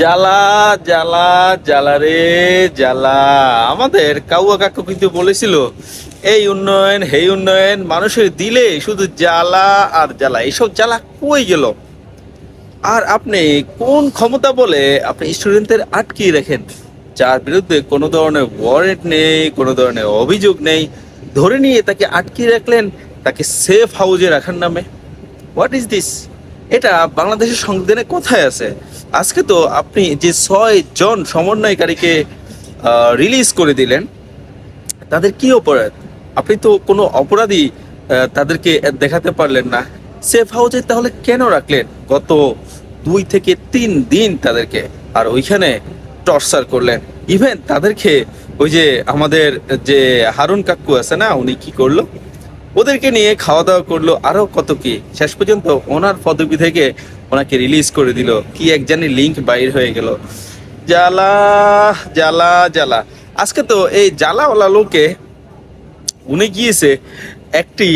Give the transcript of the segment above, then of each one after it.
জ্বালা জ্বালা জ্বালা রে, জ্বালা। আমাদের কাউয়া কাকু কিন্তু বলেছিল, এই উন্নয়ন সেই উন্নয়ন, মানুষের দিলে শুধু জ্বালা আর জ্বালা। এইসব জ্বালা কই গেল? আর আপনি কোন ক্ষমতা বলে আপনি স্টুডেন্টদের আটকিয়ে রাখেন? যার বিরুদ্ধে কোনো ধরনের ওয়ারেন্ট নেই, কোনো ধরনের অভিযোগ নেই, ধরে নিয়ে তাকে আটকিয়ে রাখলেন, তাকে সেফ হাউজে রাখার নামে। হোয়াট ইজ দিস এটা বাংলাদেশের সংবিধানে কোথায় আছে? আজকে তো আপনি যে ছয় জন সমন্বয়কারীকে রিলিজ করে দিলেন, তাদের কি অপরাধ? আপনি তো কোনো অপরাধী তাদেরকে দেখাতে পারলেন না। সেফ হাউসে তাহলে কেন রাখলেন? গত দুই থেকে তিন দিন তাদেরকে আর ওইখানে টর্চার করলেন। ইভেন তাদেরকে ওই যে আমাদের যে হারুন কাকু আছে না, উনি কি করল? ওদেরকে নিয়ে খাওয়া দাওয়া করল আরও কত কি। শেষ পর্যন্ত ওনার পদবি থেকে ওনাকে রিলিজ করে দিল। কি এক জানি লিঙ্ক বাইর হয়ে গেল। জ্বালা জ্বালা জ্বালা। আজকে তো এই জ্বালাওয়ালা লোকে উনি গিয়েছে একটি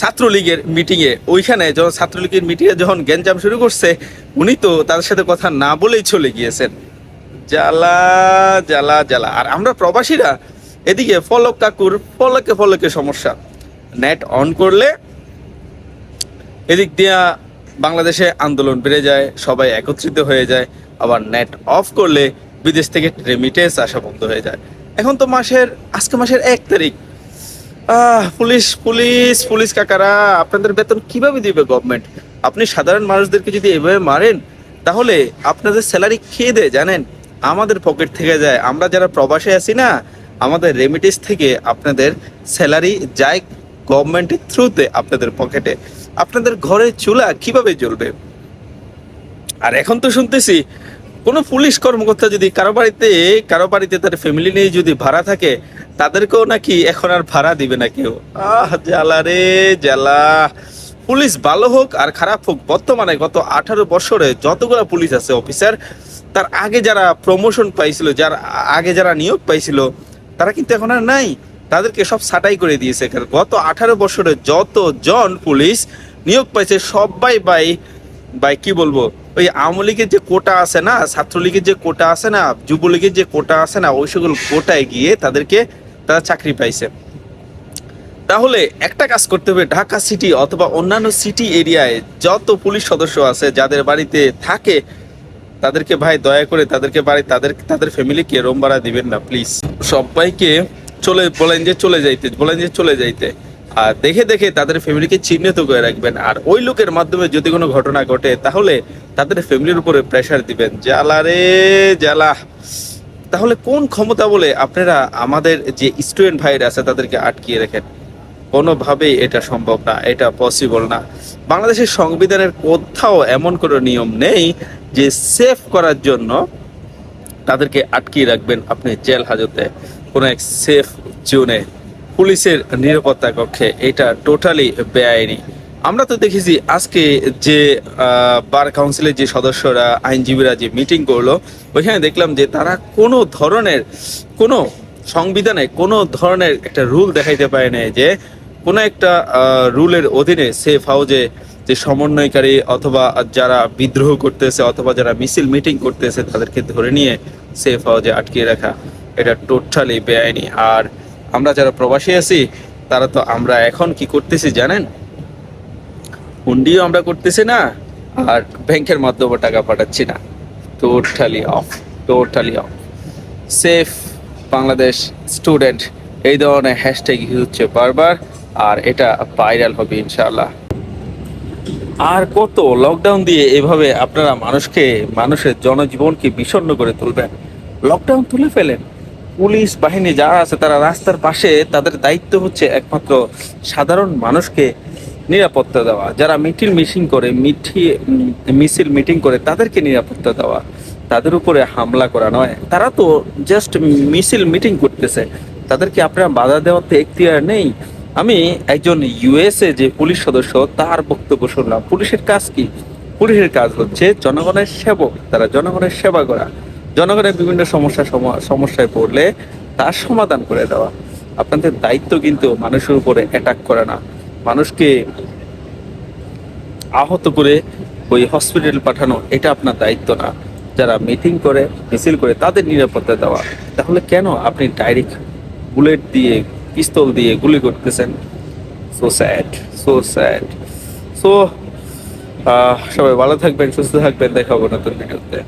ছাত্রলীগের মিটিংয়ে ওইখানে যখন ছাত্রলীগের মিটিংয়ে যখন গ্যাঞ্জাম শুরু করছে, উনি তো তাদের সাথে কথা না বলেই চলে গিয়েছেন। জ্বালা জ্বালা জ্বালা। আর আমরা প্রবাসীরা এদিকে ফলক কাকুর ফলকে ফলকে সমস্যা। নেট অন করলে এদিক দিয়া বাংলাদেশে আন্দোলন বেড়ে যায়, সবাই একত্রিত হয়ে যায়, আবার নেট অফ করলে বিদেশ থেকে রেমিটেন্স আসা বন্ধ হয়ে যায়। এখন তো মাসের, আজকে মাসের এক তারিখ। পুলিশ পুলিশ পুলিশ কাকারা, আপনাদের বেতন কীভাবে দিবে গভর্নমেন্ট আপনি সাধারণ মানুষদেরকে যদি এভাবে মারেন, তাহলে আপনাদের স্যালারি খেয়ে দেয় জানেন? আমাদের পকেট থেকে যায়। আমরা যারা প্রবাসে আছি না আমাদের রেমিটেন্স থেকে আপনাদের স্যালারি যায় গভর্নমেন্টের থ্রুতে আপনাদের পকেটে আপনাদের ঘরে চুলা কীভাবে জ্বলবে? আর এখন তো শুনতেছি, কোনো পুলিশ কর্মকর্তা যদি কারও বাড়িতে কারও বাড়িতে তার ফ্যামিলি নিয়ে যদি ভাড়া থাকে, তাদেরকেও নাকি এখন আর ভাড়া দিবে না কেউ। আহ, জ্বালা রে, জ্বালা। পুলিশ ভালো হোক আর খারাপ হোক, বর্তমানে গত আঠারো বছরে যতগুলো পুলিশ আছে অফিসার তার আগে যারা প্রমোশন পাইছিল, যার আগে যারা নিয়োগ পাইছিল তারা কিন্তু এখন আর নাই। তাদেরকে সব ছাঁটাই করে দিয়েছে গত আঠারো বছরে যত জন পুলিশ নিয়োগ পাইছে, সবাই বাই ভাই কি বলব? ওই আওয়ামী লীগের যে কোটা আছে না, ছাত্রলীগের যে কোটা আছে না, যুবলীগের যে কোটা আছে না, ওই সকল কোটায় গিয়ে তাদেরকে তারা চাকরি পাইছে। তাহলে একটা কাজ করতে হবে, ঢাকা সিটি অথবা অন্যান্য সিটি এরিয়ায় যত পুলিশ সদস্য আছে, যাদের বাড়িতে থাকে তাদেরকে ভাই দয়া করে তাদেরকে বাড়ি তাদের তাদের ফ্যামিলিকে রুম ভাড়া দিবেন না প্লিজ সবাইকে চলে বলেন যে চলে যাইতে, বলেন যে চলে যাইতে। আর দেখে দেখে তাদের ফ্যামিলিকে চিহ্নিত করে রাখবেন। আর ওই লোকের মাধ্যমে যদি কোনো ঘটনা ঘটে, তাহলে তাদের ফ্যামিলির উপরে প্রেশার দিবেন। জ্বালা রে, জ্বালা। তাহলে কোন ক্ষমতা বলে আপনারা আমাদের যে স্টুডেন্ট ভাইরা আছে, তাদেরকে আটকিয়ে রাখেন? কোনোভাবেই এটা সম্ভব না, এটা পসিবল না। বাংলাদেশের সংবিধানের কোথাও এমন কোনো নিয়ম নেই যে সেফ করার জন্য তাদেরকে আটকিয়ে রাখবেন আপনি জেল হাজতে। কোনো এক সেফ জোনে পুলিশের নিরাপত্তা কক্ষে। এটা টোটালি বেআইনি। আমরা তো দেখেছি আজকে যে বার কাউন্সিলের যে সদস্যরা, আইনজীবীরা যে মিটিং করল, ওইখানে দেখলাম যে তারা কোনো ধরনের, কোনো সংবিধানে কোনো ধরনের একটা রুল দেখাইতে পারে না যে কোনো একটা রুলের অধীনে সেফ হাউজে যে সমন্বয়কারী অথবা যারা বিদ্রোহ করতেছে অথবা যারা মিছিল মিটিং করতেছে তাদেরকে ধরে নিয়ে সেফ হাউজে আটকিয়ে রাখা, এটা টোটালি বেআইনি। আর আমরা যারা প্রবাসী আছি, তারা তো আমরা এখন কি করতেছি জানেন? হুন্ডিও আমরা করতেছি না, আর ব্যাংকের মাধ্যমে টাকা পাঠাচ্ছি না। Totally off totally off safe Bangladesh student এই ধরনের হ্যাশট্যাগ হচ্ছে বারবার। আর এটা ভাইরাল হবে ইনশাআল্লাহ। আর কত লকডাউন দিয়ে এভাবে আপনারা মানুষকে, মানুষের জনজীবনকে বিষণ্ণ করে তুলবেন? লকডাউন তুলে ফেলেন। পুলিশ বাহিনী যারা আছে, তারা রাস্তার পাশে তাদের দায়িত্ব হচ্ছে একমাত্র সাধারণ মানুষকে নিরাপত্তা দেওয়া। যারা মিটিং মিটিং করে, মিঠি মিছিল মিটিং করে, তাদেরকে নিরাপত্তা দেওয়া। তাদের উপরে হামলা করা নয়। তারা তো জাস্ট মিছিল মিটিং করতেছে। তাদেরকে আপনারা বাধা দেওয়াতে এখতিয়ার নেই। আমি একজন ইউএসএ যে পুলিশ সদস্য, তার বক্তব্য শুনলাম। পুলিশের কাজ কি? পুলিশের কাজ হচ্ছে জনগণের সেবক, তারা জনগণের সেবা করা। জনগণের বিভিন্ন সমস্যা সমস্যায় পড়লে তার সমাধান করে দেওয়া। আপনাদের দায়িত্ব কিন্তু মানুষের উপরে অ্যাটাক করে না। মানুষকে আহত করে ওই হসপিটাল পাঠানো, এটা আপনার দায়িত্ব না। যারা মিটিং করে, মিছিল করে, তাদের নিরাপত্তা দেওয়া। তাহলে কেন আপনি ডাইরেক্ট বুলেট দিয়ে পিস্তল দিয়ে গুলি করতেছেন। So sad so sad so সবাই ভালো থাকবেন, সুস্থ থাকবেন দেখাবো নতুন ভিডিওতে